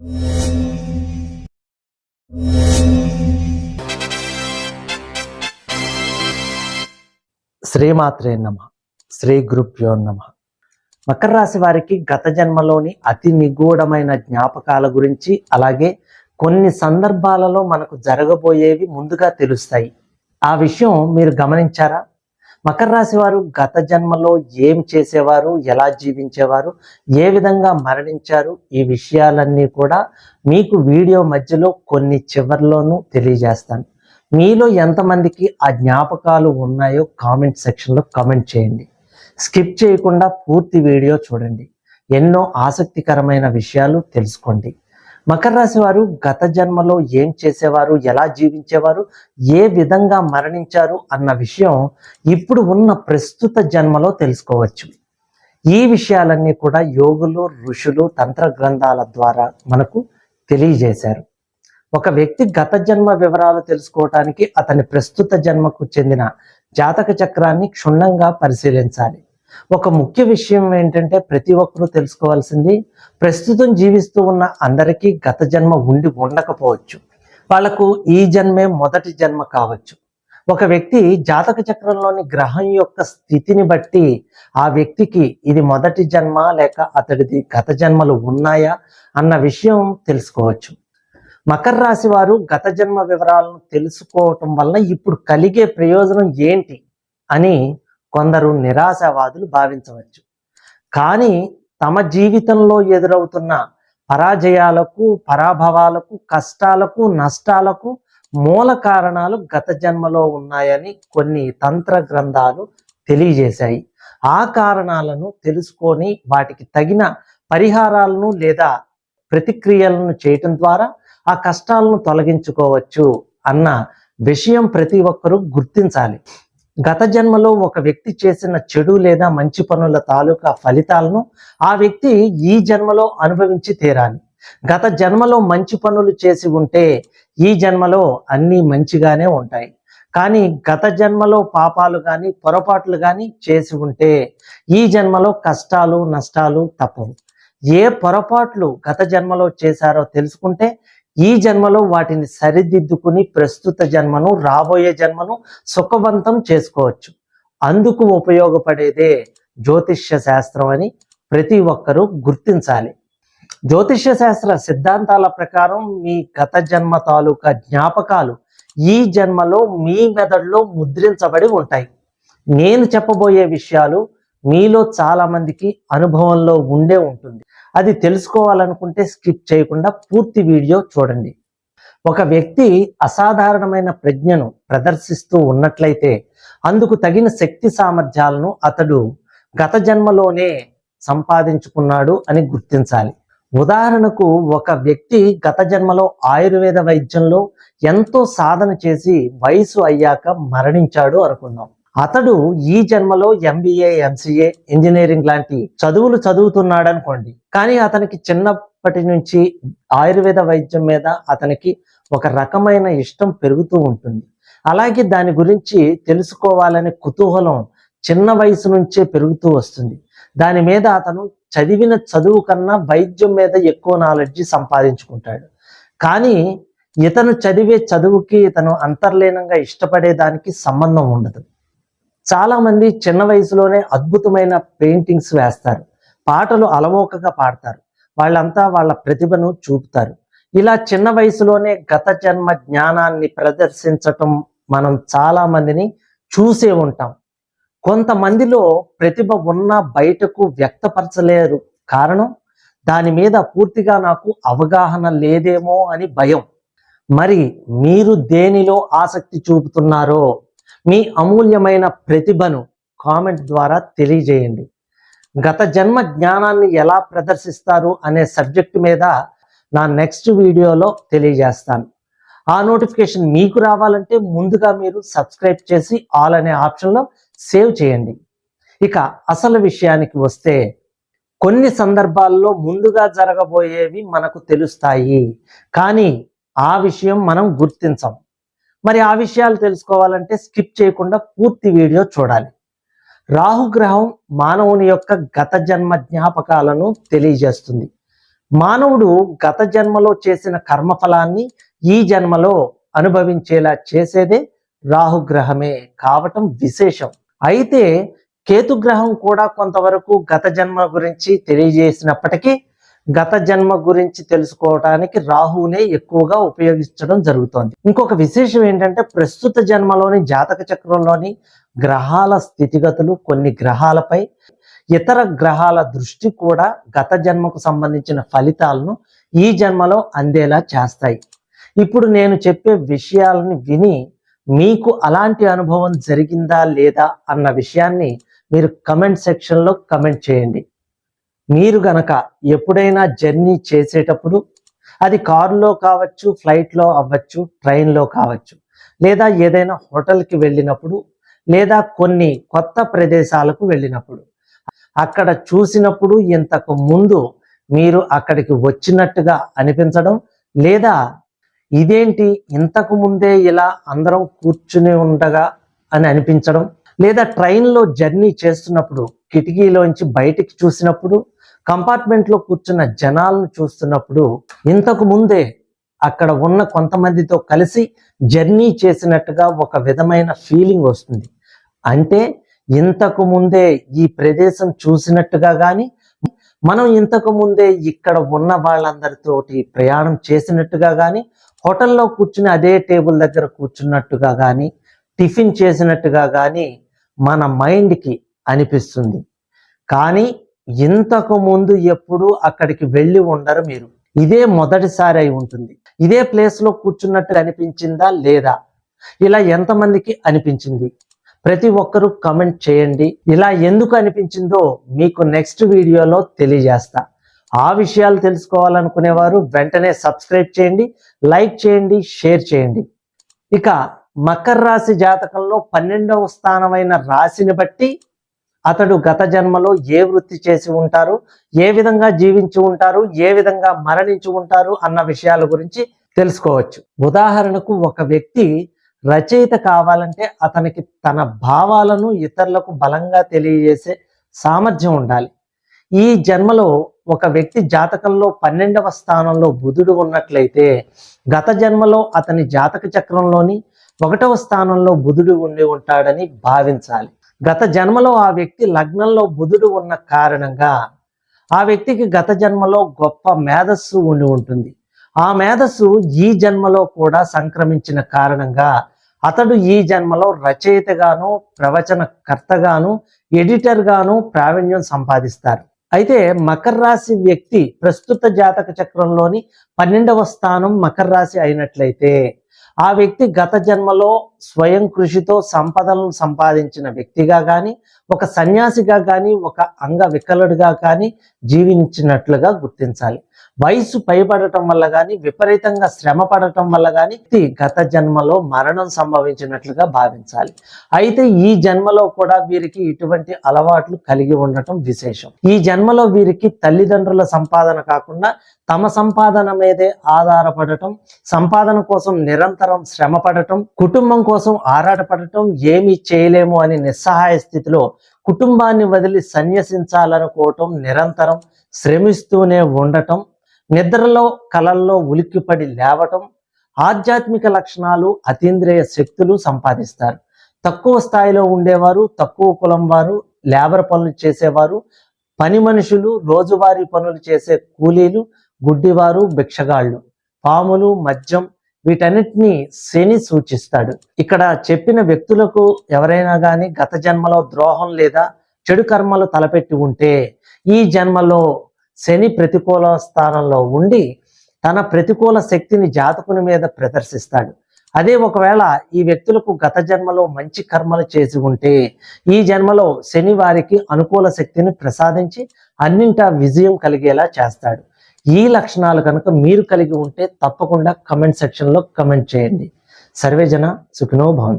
శ్రీమాత్రే నమ శ్రీ గురుభ్యో నమ. మకర రాశి వారికి గత జన్మలోని అతి నిగూఢమైన జ్ఞాపకాల గురించి అలాగే కొన్ని సందర్భాలలో మనకు జరగబోయేవి ముందుగా తెలుస్తాయి. ఆ విషయం మీరు గమనించారా? మకర రాశి వారు గత జన్మలో ఏం చేసేవారు? ఎలా జీవించేవారు? ఏ విధంగా మరణించారు? ఈ విషయాలన్నీ కూడా మీకు వీడియో మధ్యలో కొన్ని చివర్లోనూ తెలియజేస్తాను. మీలో ఎంతమందికి ఆ జ్ఞాపకాలు ఉన్నాయో కామెంట్ సెక్షన్లో కామెంట్ చేయండి. స్కిప్ చేయకుండా పూర్తి వీడియో చూడండి. ఎన్నో ఆసక్తికరమైన విషయాలు తెలుసుకోండి. మకర రాశి వారు గత జన్మలో ఏం చేసేవారు ఎలా జీవించేవారు ఏ విధంగా మరణించారు అన్న విషయం ఇప్పుడు ఉన్న ప్రస్తుత జన్మలో తెలుసుకోవచ్చు. ఈ విషయాలన్నీ కూడా యోగులు ఋషులు తంత్ర గ్రంథాల ద్వారా మనకు తెలియజేశారు. ఒక వ్యక్తి గత జన్మ వివరాలు తెలుసుకోవటానికి అతని ప్రస్తుత జన్మకు చెందిన జాతక చక్రాన్ని క్షుణ్ణంగా పరిశీలించాలి. ఒక ముఖ్య విషయం ఏంటంటే ప్రతి ఒక్కరూ తెలుసుకోవాల్సింది ప్రస్తుతం జీవిస్తూ ఉన్న అందరికీ గత జన్మ ఉండి ఉండకపోవచ్చు. వాళ్ళకు ఈ జన్మే మొదటి జన్మ కావచ్చు. ఒక వ్యక్తి జాతక చక్రంలోని గ్రహం యొక్క స్థితిని బట్టి ఆ వ్యక్తికి ఇది మొదటి జన్మ లేక అతడిది గత జన్మలు ఉన్నాయా అన్న విషయం తెలుసుకోవచ్చు. మకర రాశి వారు గత జన్మ వివరాలను తెలుసుకోవటం వలన ఇప్పుడు కలిగే ప్రయోజనం ఏంటి అని కొందరు నిరాశావాదులు భావించవచ్చు. కానీ తమ జీవితంలో ఎదురవుతున్న పరాజయాలకు పరాభవాలకు కష్టాలకు నష్టాలకు మూల కారణాలు గత జన్మలో ఉన్నాయని కొన్ని తంత్ర గ్రంథాలు తెలియజేశాయి. ఆ కారణాలను తెలుసుకొని వాటికి తగిన పరిహారాలను లేదా ప్రతిక్రియలను చేయటం ద్వారా ఆ కష్టాలను తొలగించుకోవచ్చు అన్న విషయం ప్రతి ఒక్కరూ గుర్తించాలి. గత జన్మలో ఒక వ్యక్తి చేసిన చెడు లేదా మంచి పనుల తాలూకా ఫలితాలను ఆ వ్యక్తి ఈ జన్మలో అనుభవించి తీరాలి. గత జన్మలో మంచి పనులు చేసి ఉంటే ఈ జన్మలో అన్నీ మంచిగానే ఉంటాయి. కానీ గత జన్మలో పాపాలు కానీ పొరపాట్లు కానీ చేసి ఉంటే ఈ జన్మలో కష్టాలు నష్టాలు తప్పవు. ఏ పొరపాట్లు గత జన్మలో చేశారో తెలుసుకుంటే ఈ జన్మలో వాటిని సరిదిద్దుకుని ప్రస్తుత జన్మను రాబోయే జన్మను సుఖవంతం చేసుకోవచ్చు. అందుకు ఉపయోగపడేదే జ్యోతిష్య శాస్త్రం అని ప్రతి ఒక్కరూ గుర్తించాలి. జ్యోతిష్య శాస్త్ర సిద్ధాంతాల ప్రకారం మీ గత జన్మ తాలూకా జ్ఞాపకాలు ఈ జన్మలో మీ మెదడులో ముద్రించబడి ఉంటాయి. నేను చెప్పబోయే విషయాలు మీలో చాలా మందికి అనుభవంలో ఉండే ఉంటుంది. అది తెలుసుకోవాలనుకుంటే స్కిప్ చేయకుండా పూర్తి వీడియో చూడండి. ఒక వ్యక్తి అసాధారణమైన ప్రజ్ఞను ప్రదర్శిస్తూ ఉన్నట్లయితే అందుకు తగిన శక్తి సామర్థ్యాలను అతడు గత జన్మలోనే సంపాదించుకున్నాడు అని గుర్తించాలి. ఉదాహరణకు ఒక వ్యక్తి గత జన్మలో ఆయుర్వేద వైద్యంలో ఎంతో సాధన చేసి వయసు అయ్యాక మరణించాడు అనుకుందాం. అతడు ఈ జన్మలో ఎంబీఏ ఎంసీఏ ఇంజనీరింగ్ లాంటి చదువులు చదువుతున్నాడు అనుకోండి కానీ అతనికి చిన్నప్పటి నుంచి ఆయుర్వేద వైద్యం మీద అతనికి ఒక రకమైన ఇష్టం పెరుగుతూ ఉంటుంది. అలాగే దాని గురించి తెలుసుకోవాలనే కుతూహలం చిన్న వయసు నుంచే పెరుగుతూ వస్తుంది. దాని మీద అతను చదివిన చదువు కన్నా వైద్యం మీద ఎక్కువ నాలెడ్జ్ సంపాదించుకుంటాడు. కానీ ఇతను చదివే చదువుకి ఇతను అంతర్లీనంగా ఇష్టపడే దానికి సంబంధం ఉండదు. చాలా మంది చిన్న వయసులోనే అద్భుతమైన పెయింటింగ్స్ వేస్తారు. పాటలు అలవోకగా పాడతారు. వాళ్ళంతా వాళ్ళ ప్రతిభను చూపుతారు. ఇలా చిన్న వయసులోనే గత జన్మ జ్ఞానాన్ని ప్రదర్శించటం మనం చాలా మందిని చూసే ఉంటాం. కొంతమందిలో ప్రతిభ ఉన్న బయటకు వ్యక్తపరచలేరు కారణం దాని మీద పూర్తిగా నాకు అవగాహన లేదేమో అని భయం. మరి మీరు దేనిలో ఆసక్తి చూపుతున్నారో మీ అమూల్యమైన ప్రతిభను కామెంట్ ద్వారా తెలియజేయండి. గత జన్మ జ్ఞానాన్ని ఎలా ప్రదర్శిస్తారు అనే సబ్జెక్ట్ మీద నా నెక్స్ట్ వీడియోలో తెలియజేస్తాను. ఆ నోటిఫికేషన్ మీకు రావాలంటే ముందుగా మీరు సబ్స్క్రైబ్ చేసి ఆల్ అనే ఆప్షన్లో సేవ్ చేయండి. ఇక అసలు విషయానికి వస్తే కొన్ని సందర్భాల్లో ముందుగా జరగబోయేవి మనకు తెలుస్తాయి. కానీ ఆ విషయం మనం గుర్తించం. మరి ఆ విషయాలు తెలుసుకోవాలంటే స్కిప్ చేయకుండా పూర్తి వీడియో చూడాలి. రాహుగ్రహం మానవుని యొక్క గత జన్మ జ్ఞాపకాలను తెలియజేస్తుంది. మానవుడు గత జన్మలో చేసిన కర్మఫలాన్ని ఈ జన్మలో అనుభవించేలా చేసేదే రాహుగ్రహమే కావటం విశేషం. అయితే కేతుగ్రహం కూడా కొంతవరకు గత జన్మ గురించి తెలియజేసినప్పటికీ గత జన్మ గురించి తెలుసుకోవటానికి రాహువునే ఎక్కువగా ఉపయోగించడం జరుగుతోంది. ఇంకొక విశేషం ఏంటంటే ప్రస్తుత జన్మలోని జాతక చక్రంలోని గ్రహాల స్థితిగతులు కొన్ని గ్రహాలపై ఇతర గ్రహాల దృష్టి కూడా గత జన్మకు సంబంధించిన ఫలితాలను ఈ జన్మలో అందేలా చేస్తాయి. ఇప్పుడు నేను చెప్పే విషయాలను విని మీకు అలాంటి అనుభవం జరిగిందా లేదా అన్న విషయాన్ని మీరు కమెంట్ సెక్షన్లో కమెంట్ చేయండి. మీరు గనక ఎప్పుడైనా జర్నీ చేసేటప్పుడు అది కారులో కావచ్చు ఫ్లైట్లో అవ్వచ్చు ట్రైన్లో కావచ్చు లేదా ఏదైనా హోటల్కి వెళ్ళినప్పుడు లేదా కొన్ని కొత్త ప్రదేశాలకు వెళ్ళినప్పుడు అక్కడ చూసినప్పుడు ఇంతకు ముందు మీరు అక్కడికి వచ్చినట్టుగా అనిపించడం లేదా ఇదేంటి ఇంతకు ముందే ఇలా అందరం కూర్చుని ఉండగా అని అనిపించడం లేదా ట్రైన్లో జర్నీ చేస్తున్నప్పుడు కిటికీలోంచి బయటికి చూసినప్పుడు కంపార్ట్మెంట్లో కూర్చున్న జనాలను చూస్తున్నప్పుడు ఇంతకు ముందే అక్కడ ఉన్న కొంతమందితో కలిసి జర్నీ చేసినట్టుగా ఒక విధమైన ఫీలింగ్ వస్తుంది. అంటే ఇంతకు ముందే ఈ ప్రదేశం చూసినట్టుగా కానీ మనం ఇంతకు ముందే ఇక్కడ ఉన్న వాళ్ళందరితోటి ప్రయాణం చేసినట్టుగా కానీ హోటల్లో కూర్చుని అదే టేబుల్ దగ్గర కూర్చున్నట్టుగా కానీ టిఫిన్ చేసినట్టుగా కానీ మన మైండ్కి అనిపిస్తుంది. కానీ ఇంతకు ముందు ఎప్పుడు అక్కడికి వెళ్ళి ఉండరు మీరు. ఇదే మొదటిసారి అయి ఉంటుంది. ఇదే ప్లేస్లో కూర్చున్నట్టు అనిపించిందా లేదా? ఇలా ఎంతమందికి అనిపించింది? ప్రతి ఒక్కరూ కమెంట్ చేయండి. ఇలా ఎందుకు అనిపించిందో మీకు నెక్స్ట్ వీడియోలో తెలియజేస్తా. ఆ విషయాలు తెలుసుకోవాలనుకునేవారు వెంటనే సబ్స్క్రైబ్ చేయండి లైక్ చేయండి షేర్ చేయండి. ఇక మకర రాశి జాతకంలో పన్నెండవ స్థానమైన రాశిని బట్టి అతడు గత జన్మలో ఏ వృత్తి చేసి ఉంటారు? ఏ విధంగా జీవించి ఉంటారు? ఏ విధంగా మరణించి ఉంటారు? అన్న విషయాల గురించి తెలుసుకోవచ్చు. ఉదాహరణకు ఒక వ్యక్తి రచయిత కావాలంటే అతనికి తన భావాలను ఇతరులకు బలంగా తెలియజేసే సామర్థ్యం ఉండాలి. ఈ జన్మలో ఒక వ్యక్తి జాతకంలో పన్నెండవ స్థానంలో బుధుడు ఉన్నట్లయితే గత జన్మలో అతని జాతక చక్రంలోని ఒకటవ స్థానంలో బుధుడు ఉండి ఉంటాడని భావించాలి. గత జన్మలో ఆ వ్యక్తి లగ్నంలో బుధుడు ఉన్న కారణంగా ఆ వ్యక్తికి గత జన్మలో గొప్ప మేధస్సు ఉండి ఉంటుంది. ఆ మేధస్సు ఈ జన్మలో కూడా సంక్రమించిన కారణంగా అతడు ఈ జన్మలో రచయితగాను ప్రవచనకర్తగాను ఎడిటర్గాను ప్రావీణ్యం సంపాదిస్తారు. అయితే మకర రాశి వ్యక్తి ప్రస్తుత జాతక చక్రంలోని పన్నెండవ స్థానం మకర రాశి అయినట్లయితే ఆ వ్యక్తి గత జన్మలో స్వయం కృషితో సంపదలను సంపాదించిన వ్యక్తిగా కానీ ఒక సన్యాసిగా కానీ ఒక అంగ వికలుడుగా కానీ జీవించినట్లుగా గుర్తించాలి. వయసు పైబడటం వల్ల కానీ విపరీతంగా శ్రమ పడటం వల్ల కానీ గత జన్మలో మరణం సంభవించినట్లుగా భావించాలి. అయితే ఈ జన్మలో కూడా వీరికి ఇటువంటి అలవాట్లు కలిగి ఉండటం విశేషం. ఈ జన్మలో వీరికి తల్లిదండ్రుల సంపాదన కాకుండా తమ సంపాదన మీదే ఆధారపడటం సంపాదన కోసం నిరంతరం శ్రమ పడటం కుటుంబం కోసం ఆరాటపడటం ఏమీ చేయలేము అని నిస్సహాయ స్థితిలో కుటుంబాన్ని వదిలి సన్యసించాలనుకోవటం నిరంతరం శ్రమిస్తూనే ఉండటం నిద్రలో కలల్లో ఉలిక్కిపడి లేవటం ఆధ్యాత్మిక లక్షణాలు అతీంద్రియ శక్తులు సంపాదిస్తారు. తక్కువ స్థాయిలో ఉండేవారు తక్కువ కులం వారు లేబర్ పనులు చేసేవారు పని మనుషులు రోజువారీ పనులు చేసే కూలీలు గుడ్డివారు భిక్షగాళ్ళు. పాములు మద్యం వీటన్నిటిని శని సూచిస్తాడు. ఇక్కడ చెప్పిన వ్యక్తులకు ఎవరైనా కానీ గత జన్మలో ద్రోహం లేదా చెడు కర్మలు తలపెట్టి ఉంటే ఈ జన్మలో శని ప్రతికూల స్థానంలో ఉండి తన ప్రతికూల శక్తిని జాతకుని మీద ప్రదర్శిస్తాడు. అదే ఒకవేళ ఈ వ్యక్తులకు గత జన్మలో మంచి కర్మలు చేసి ఉంటే ఈ జన్మలో శని వారికి అనుకూల శక్తిని ప్రసాదించి అన్నింటా విజయం కలిగేలా చేస్తాడు. ఈ లక్షణాలు కనుక మీరు కలిగి ఉంటే తప్పకుండా కమెంట్ సెక్షన్లో కమెంట్ చేయండి. సర్వేజన సుఖినో భవంతు.